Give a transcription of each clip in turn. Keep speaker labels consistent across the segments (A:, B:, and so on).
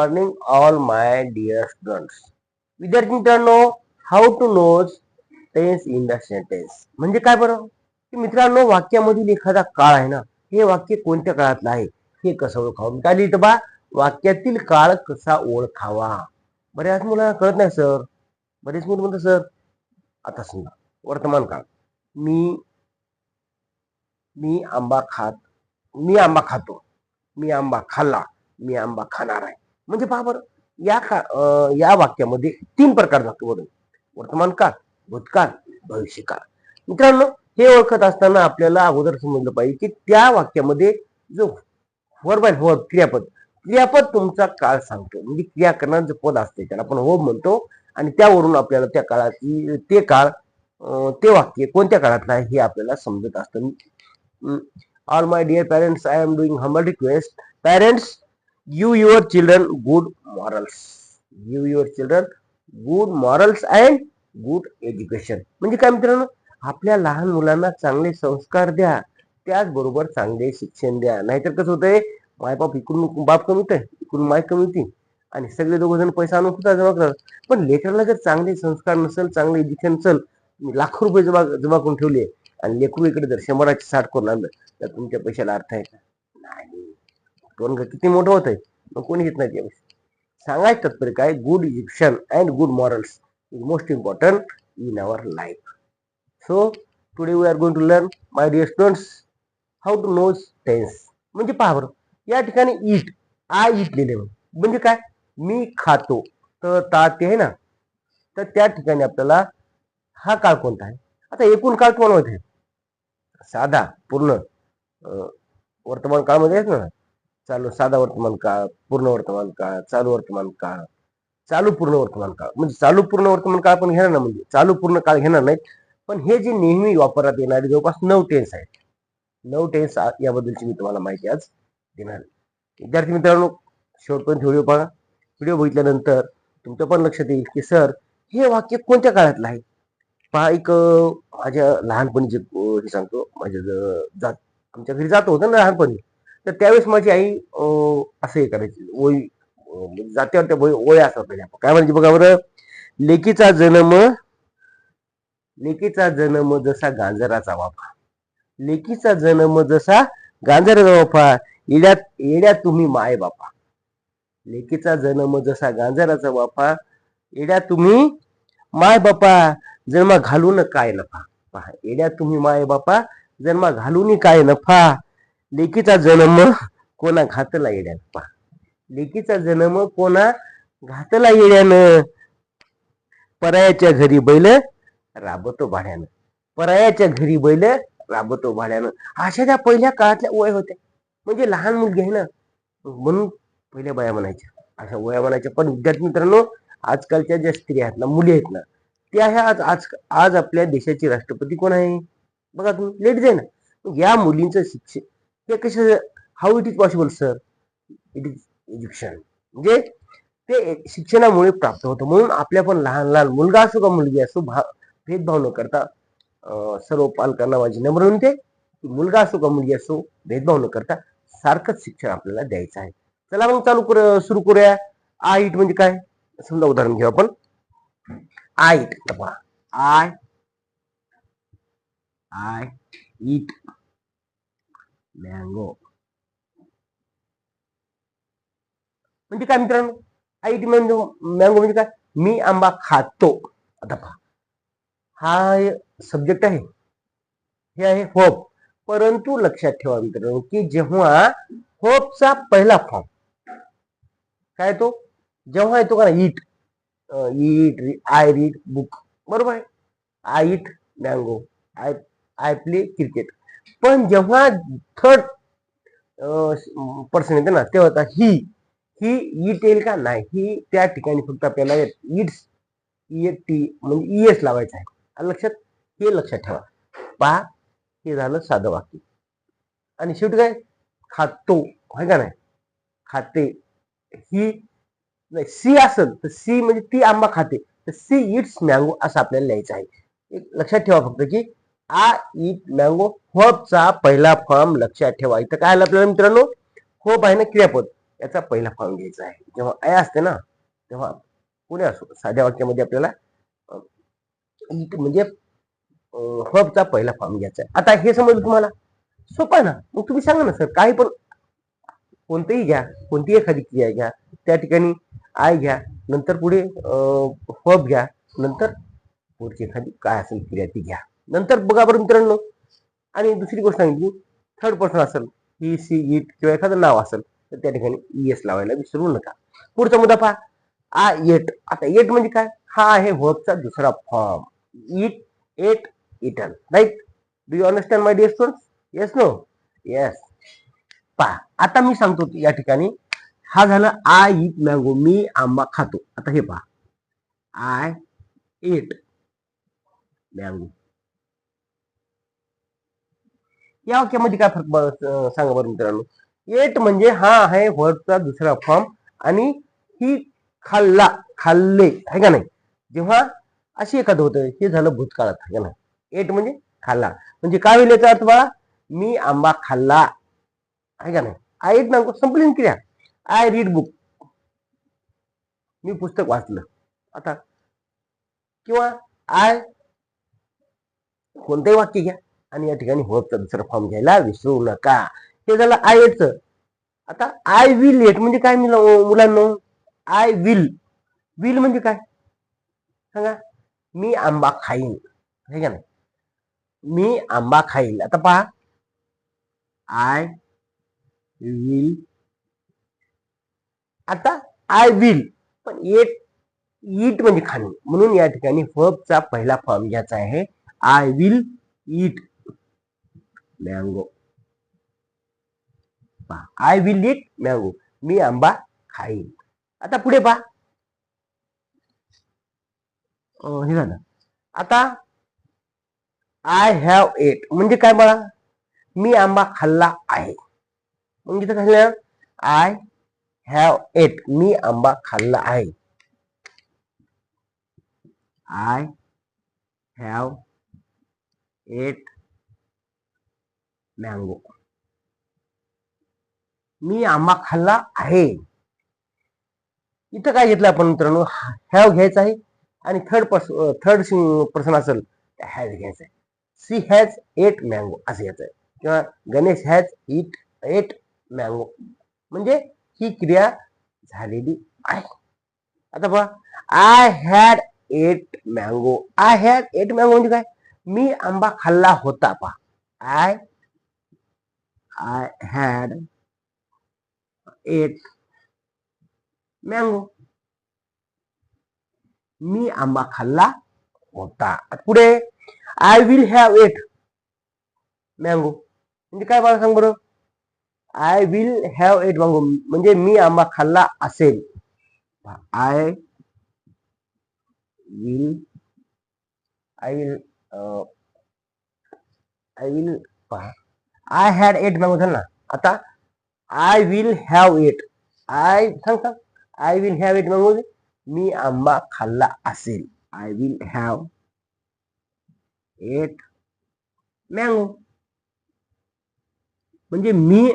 A: Morning all my dear students विद्यार्थी मित्रांनो how to knows tense in the sentence म्हणजे काय बरं? की मित्रांनो वाक्यामधील एखादा काळ आहे ना हे वाक्य कोणत्या काळातलं आहे? हे कसं ओळखावं? काय लिहितं बा वाक्यातील काळ कसा ओळखावा? बऱ्याच मुलांना कळत नाही सर बरेच मुलं म्हणतात सर आता समजा वर्तमान काळ. मी मी आंबा खात मी आंबा खातो. मी आंबा खाल्ला मी आंबा खाणार आहे. म्हणजे पहा बरं या का या वाक्यामध्ये तीन प्रकार जातो बरोबर वर्तमान काळ भूतकाळ भविष्यकाळ. मित्रांनो हे ओळखत असताना आपल्याला अगोदर समजलं पाहिजे की त्या वाक्यामध्ये जो वर्ब आहे वर्ब क्रियापद क्रियापद तुमचा काळ सांगतो. म्हणजे क्रिया करणार जे पद असते त्याला आपण हो म्हणतो आणि त्यावरून आपल्याला त्या काळाची ते काळ ते वाक्य कोणत्या काळातलं आहे हे आपल्याला समजत असतं. All my dear parents I am doing humble request parents give your children good morals give your children good morals and good education म्हणजे काय मित्रांनो? आपल्या लहान मुलांना चांगले संस्कार द्या. त्याचबरोबर चांगले शिक्षण द्या. नाहीतर कसं होतंय? मायबाप इकडून बाप कमी होतंय. इकडून माय कमी होती. आणि सगळे दोघ जण पैसा आणून सुद्धा जमा करतात. पण लेकराला जर चांगले संस्कार नसेल चांगले एज्युकेशन नसेल तुम्ही लाखो रुपये जमा जमा करून ठेवले. आणि लेकरू इकडे जर शंभराचे साठ करून आणलं तर तुमच्या पैशाला अर्थ आहे का? नाही. दोन घर किती मोठं होत आहे मग कोणी घेत नाही त्यावेळेस सांगायचं तात्पर्य काय? Good education and good morals is most important in our life so today we are going to learn my dear students how to knows tense म्हणजे पहा बरं या ठिकाणी ईट आय ईट लिहिले म्हणजे काय? मी खातो. तर ता ते आहे ना? तर त्या ठिकाणी आपल्याला हा काळ कोणता आहे? आता एकूण काळ तुम्हाला माहिती आहे. साधा पूर्ण वर्तमान काळामध्ये आहेत ना? चालू साधा वर्तमान काळ पूर्ण वर्तमान काळ चालू वर्तमान काळ चालू पूर्ण वर्तमान काळ. म्हणजे चालू पूर्ण वर्तमान काळ पण घेणार ना म्हणजे चालू पूर्ण काळ घेणार नाहीत. पण हे जे नेहमी वापरात येणारे जवळपास नऊ टेन्स आहेत. नऊ टेन्स याबद्दलची मी तुम्हाला माहिती आज देणार विद्यार्थी मित्रांनो शेवटपर्यंत व्हिडिओ पहा. व्हिडिओ बघितल्यानंतर तुमचं पण लक्षात येईल की सर हे वाक्य कोणत्या काळातलं आहे? पहा एक माझ्या लहानपणी जे हे सांगतो. माझ्या ज- जात आमच्या घरी जात होतं ना लहानपणी. तर त्यावेळेस माझी आई असं हे करायची. ओळी म्हणजे जात्यावर त्या ओळ्या असतात म्हणजे काय म्हणजे बघा बरं? लेकीचा जन्म लेकीचा जन्म जसा गांजराचा वाफा लेकीचा जन्म जसा गांजराचा वाफा येड्यात येड्या तुम्ही माय बापा. लेकीचा जन्म जसा गांजराचा वाफा येड्या तुम्ही माय बापा. जन्मा घालून काय नफा? पहा येड्या तुम्ही माय बापा. जन्मा घालून काय नफा? लेकीचा जन्म कोणा घातला येड्यानं? पहा लेकीचा जन्म कोणा घातला येड्यानं? परायाच्या घरी बैल राबतो भाड्यानं. परायाच्या घरी बैल राबतो भाड्यानं. अशा त्या पहिल्या काळातल्या वय होत्या. म्हणजे लहान मुलगी आहे ना? म्हणून पहिल्या बाया म्हणायच्या. अशा वया म्हणायच्या. पण विद्यार्थी मित्रांनो आजकालच्या ज्या स्त्रिया आहेत ना मुली आहेत ना त्या ह्या आज आज आज आपल्या देशाची राष्ट्रपती कोण आहे? बघा तुम्ही लेडीज आहे ना. या मुलींचं शिक्षण ते कसं how it is possible sir it is education म्हणजे ते शिक्षणामुळे प्राप्त होतं. म्हणून आपल्या पण लहान लहान मुलगा असो का मुलगी असो भा भेदभाव न करता सर्व पालकांना माझी नम्र म्हणते की मुलगा असो का मुलगी असो भेदभाव न करता सारखंच शिक्षण आपल्याला द्यायचं आहे. चला मग चालू कर सुरू करूया. आय इट म्हणजे काय? समजा उदाहरण घेऊ आपण. आय इट पहा आय आय इट मँगो. म्हणजे काय मित्रांनो? आई म्हणजे मँगो मँगो म्हणजे काय? मी आंबा खातो. आता पहा. हा सब्जेक्ट आहे. हे आहे होप परंतु लक्षात ठेवा मित्रांनो की जेव्हा होपचा पहिला फॉर्म काय तो जेव्हा येतो का eat eat I read book बरोबर आहे. I eat mango I I play cricket पण जेव्हा थर्ड पर्सन येते ना तेव्हा आता ही ही इट येईल का? नाही. ही त्या ठिकाणी फक्त आपल्याला इट्स टी म्हणजे ई एस लावायचं आहे. लक्षात हे लक्षात ठेवा. पहा हे झालं साधं वाक्य. आणि शेवटी काय? खातो. आहे का नाही? खाते. ही नाही सी असेल तर सी म्हणजे ती आंबा खाते. तर सी इट्स मँगो असं आपल्याला लिहायचं आहे. एक लक्षात ठेवा फक्त की आ इट मँगो होपचा पहिला फॉर्म लक्षात ठेवा. इथं काय आलं आपल्याला मित्रांनो? होप आहे ना क्रियापद. याचा पहिला फॉर्म घ्यायचा आहे. जेव्हा आय असते ना तेव्हा पुणे असो. साध्या वाक्यामध्ये आपल्याला म्हणजे हबचा पहिला फॉर्म घ्यायचा आहे. आता हे समजलं तुम्हाला? सोपं आहे ना? मग तुम्ही सांगा ना सर. काही पण कोणतंही घ्या. कोणतीही एखादी क्रिया घ्या. त्या ठिकाणी आय घ्या. नंतर पुढे होप घ्या. नंतर पुढची एखादी काय असेल क्रिया ती घ्या. नंतर बघा बरं मित्रांनो. आणि दुसरी गोष्ट सांगितली थर्ड पर्सन असेल ही सी इट किंवा एखादं नाव असेल तर त्या ठिकाणी ई एस लावायला विसरू नका. पुढचा मुद्दा पहा. आ एट आता एट म्हणजे काय? हा आहे वर्कचा दुसरा form eat ate eaten right do you understand my dear student yes no yes पहा आता मी सांगतो या ठिकाणी हा झाला आय इट मॅंगो मी आंबा खातो. आता हे पहा. आय एट मॅंगो या वाक्यामध्ये काय फरक सांगा बरं मित्रांनो. एट म्हणजे हा आहे वर्डचा दुसरा फॉर्म आणि ही खाल्ला खाल्ले आहे का नाही? जेव्हा अशी एखादं होतं हे झालं भूतकाळात आहे का नाही? एट म्हणजे खाल्ला. म्हणजे काय होईल याचा अर्थ बाळा मी आंबा खाल्ला आहे का नाही? आय एट मँगो संपली क्रिया. आय रीड बुक मी पुस्तक वाचलं. आता किंवा आय कोणतंही वाक्य घ्या. आणि या ठिकाणी होपचा दुसरा फॉर्म घ्यायला विसरू नका. हे झालं आय एटचं आता आय विल एट म्हणजे काय मुला- मुलांना? आय विल विल म्हणजे काय? सांगा. मी आंबा खाईन. हे का नाही? मी आंबा खाईल आता पहा. आय विल आता आय विल पण एट ईट म्हणजे खाणे. म्हणून या ठिकाणी चा पहिला फॉर्म घ्यायचा आहे. I will eat mango I will eat mango मी आंबा खाईन. आता पुढे पहा हे झालं. आता आय हॅव एट म्हणजे काय बघा मी आंबा खाल्ला आहे. म्हणजे तर खाल्लं आय हॅव एट मी आंबा खाल्ला आहे. आय हॅव एट मँगो मी आंबा खाल्ला आहे. इथं काय घेतलं आपण मित्रांनो? हॅव घ्यायचं आहे आणि थर्ड पर्सन थर्ड पर्सन असेल हॅज घ्यायचं आहे. सी हॅज एट मँगो असं घ्यायचं आहे. किंवा Ganesh has eat ate mango म्हणजे ही क्रिया झालेली आहे. आता पहा I had ate mango I had ate mango म्हणजे काय? मी आंबा खाल्ला होता पहा. I I had ate mango मी आंबा खाल्ला होता पुढे I will have ate mango म्हणजे काय मला सांग बरं I will have ate mango म्हणजे मी आंबा खाल्ला असेल I will I will I will पहा आय हॅड एट मँगो ना. आता I will have ate I सांग सांग. I will have ate mango मी आंबा खाल्ला असेल. I will have ate mango म्हणजे मी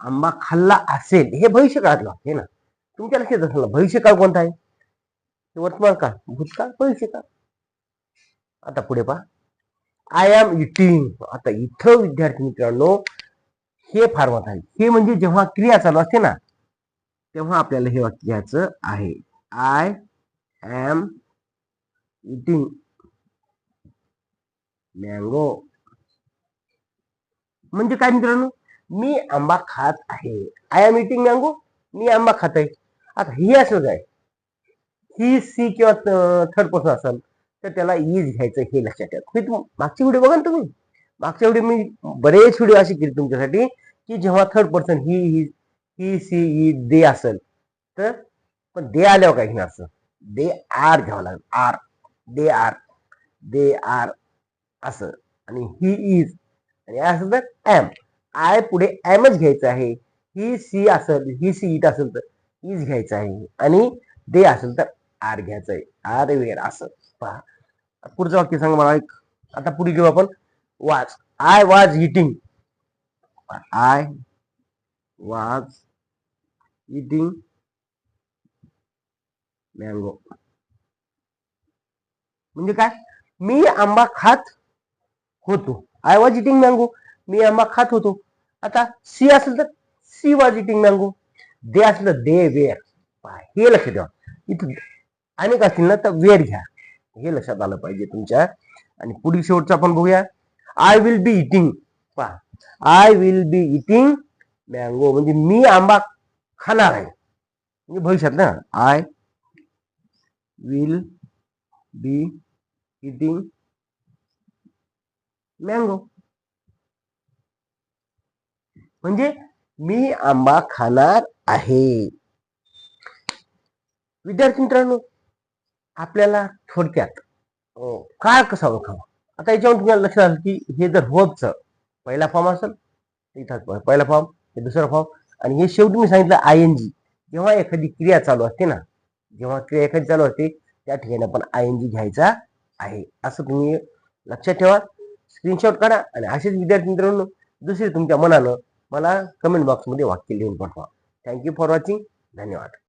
A: आंबा खाल्ला असेल. हे भविष्यकाळातलं हे ना. तुमच्या लक्षात असेल भविष्यकाळ कोणता आहे? वर्तमान काळ भूतकाळ भविष्यकाळ आता पुढे पहा. आय एम इटिंग आता इथं विद्यार्थी मित्रांनो हे फार मत आहे. हे म्हणजे जेव्हा क्रिया चालू असते ना तेव्हा आपल्याला हे वाक्य घ्यायचं आहे. आय एम इटिंग मँगो म्हणजे काय मित्रांनो? मी आंबा खात आहे. आय एम इटिंग मँगो मी आंबा खात आहे आता ही असं काय ही सी किंवा थर्ड पर्सन असेल. तर त्याला इज घ्यायचं हे लक्षात ठेवा. मी तुम- मागची व्हिडिओ बघा ना तुम्ही. मागच्या व्हिडिओ मी बरेच व्हिडिओ असे केले तुमच्यासाठी की जेव्हा third person he he he she he they असेल तर पण दे आल्यावर काय घेणार असं दे आर घ्यावं लागेल. Are they are they are असं. आणि ही इज आणि असं तर एम आय पुढे एमच घ्यायचं आहे. ही सी असेल ही सी इट असेल तर इज घ्यायचं आहे. आणि दे असेल तर आर घ्यायचं आहे. आर वेअर असं. पहा. पुढचं वाक्य सांगा मला एक. आता पुढे घेऊ आपण. Was. I was eating I was eating mango म्हणजे काय? मी आंबा खात होतो. आय वॉज इटिंग मँगो मी आंबा खात होतो. आता सी असेल तर सी वाज इटिंग मँगो दे असलं दे वेअर हे लक्ष द्या. इथं अनेक असतील ना तर वेअर घ्या. हे लक्षात आलं पाहिजे तुमच्या. आणि पुढील शेवटचं आपण बघूया. आय विल बी इटिंग पहा. I will be eating mango म्हणजे मी आंबा खाणार आहे. म्हणजे भविष्यात ना. I will be eating mango म्हणजे मी आंबा खाणार आहे. विद्यार्थी मित्रांनो आपल्याला थोडक्यात अं, काळ कसा ओळखावा? आता याच्यावर तुम्हाला लक्षात आलं की हे जर होबचं पहिला फॉर्म असेल इथं पहिला फॉर्म हे दुसरा फॉर्म आणि हे शेवटी मी सांगितलं आय एन जी जेव्हा एखादी क्रिया चालू असते ना जेव्हा क्रिया एखादी चालू असते त्या ठिकाणी आपण आय एन जी घ्यायचा आहे. असं तुम्ही लक्षात ठेवा स्क्रीनशॉट काढा आणि असेच विद्यार्थी मित्रांनो दुसरे तुमच्या मनानं मला कमेंट बॉक्समध्ये वाक्य लिहून पाठवा. थँक्यू फॉर वॉचिंग धन्यवाद.